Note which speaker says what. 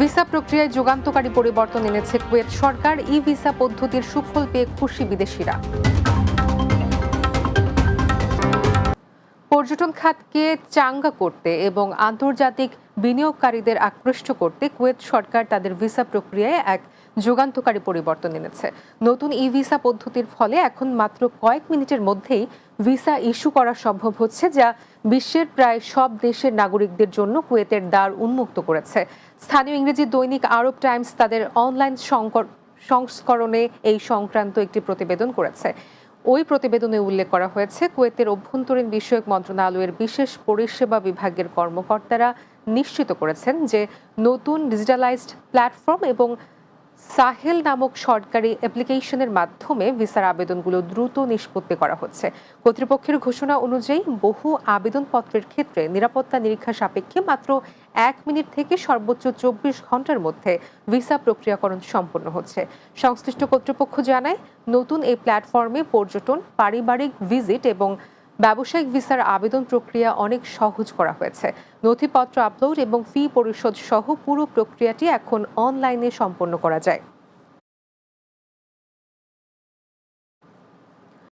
Speaker 1: Visa প্রক্রিয়ায় যুগান্তকারী পরিবর্তন এনেছে কুয়েত সরকার। ই ভিসা পদ্ধতির সুফল পেয়ে খুশি বিদেশিরা। পর্যটন খাতকে চাঙ্গা করতে এবং আন্তর্জাতিক বিনিয়োগকারীদের আকৃষ্ট করতে কুয়েত সরকার তাদের ভিসা প্রক্রিয়ায় এক যুগান্তকারী পরিবর্তন এনেছে। নতুন ই ভিসা পদ্ধতির ফলে এখন মাত্র কয়েক মিনিটের মধ্যেই ভিসা ইস্যু করা সম্ভব হচ্ছে, যা বিশ্বের প্রায় সব দেশের নাগরিকদের জন্য কুয়েতের দ্বার উন্মুক্ত করেছে। স্থানীয় ইংরেজি দৈনিক আরব টাইমস তাদের অনলাইন সংকট সংস্করণে এই সংক্রান্ত একটি প্রতিবেদন করেছে। ওই প্রতিবেদনে উল্লেখ করা হয়েছে, কুয়েতের অভ্যন্তরীণ বিষয়ক মন্ত্রণালয়ের বিশেষ পরিষেবা বিভাগের কর্মকর্তারা নিশ্চিত করেছেন যে নতুন ডিজিটালাইজড প্ল্যাটফর্ম এবং সাহেল নামক সরকারি অ্যাপ্লিকেশনের মাধ্যমে ভিসার আবেদনগুলো দ্রুত নিষ্পত্তি করা হচ্ছে। কর্তৃপক্ষের ঘোষণা অনুযায়ী বহু আবেদনপত্রের ক্ষেত্রে নিরাপত্তা নিরীক্ষা সাপেক্ষে মাত্র এক মিনিট থেকে সর্বোচ্চ চব্বিশ ঘণ্টার মধ্যে ভিসা প্রক্রিয়াকরণ সম্পন্ন হচ্ছে। সংশ্লিষ্ট কর্তৃপক্ষ জানায়, নতুন এই প্ল্যাটফর্মে পর্যটন, পারিবারিক ভিজিট এবং ব্যবসায়িক ভিসার আবেদন প্রক্রিয়া অনেক সহজ করা হয়েছে। নথিপত্র আপলোড এবং ফি পরিশোধ সহ পুরো প্রক্রিয়াটি এখন অনলাইনে সম্পন্ন করা যায়।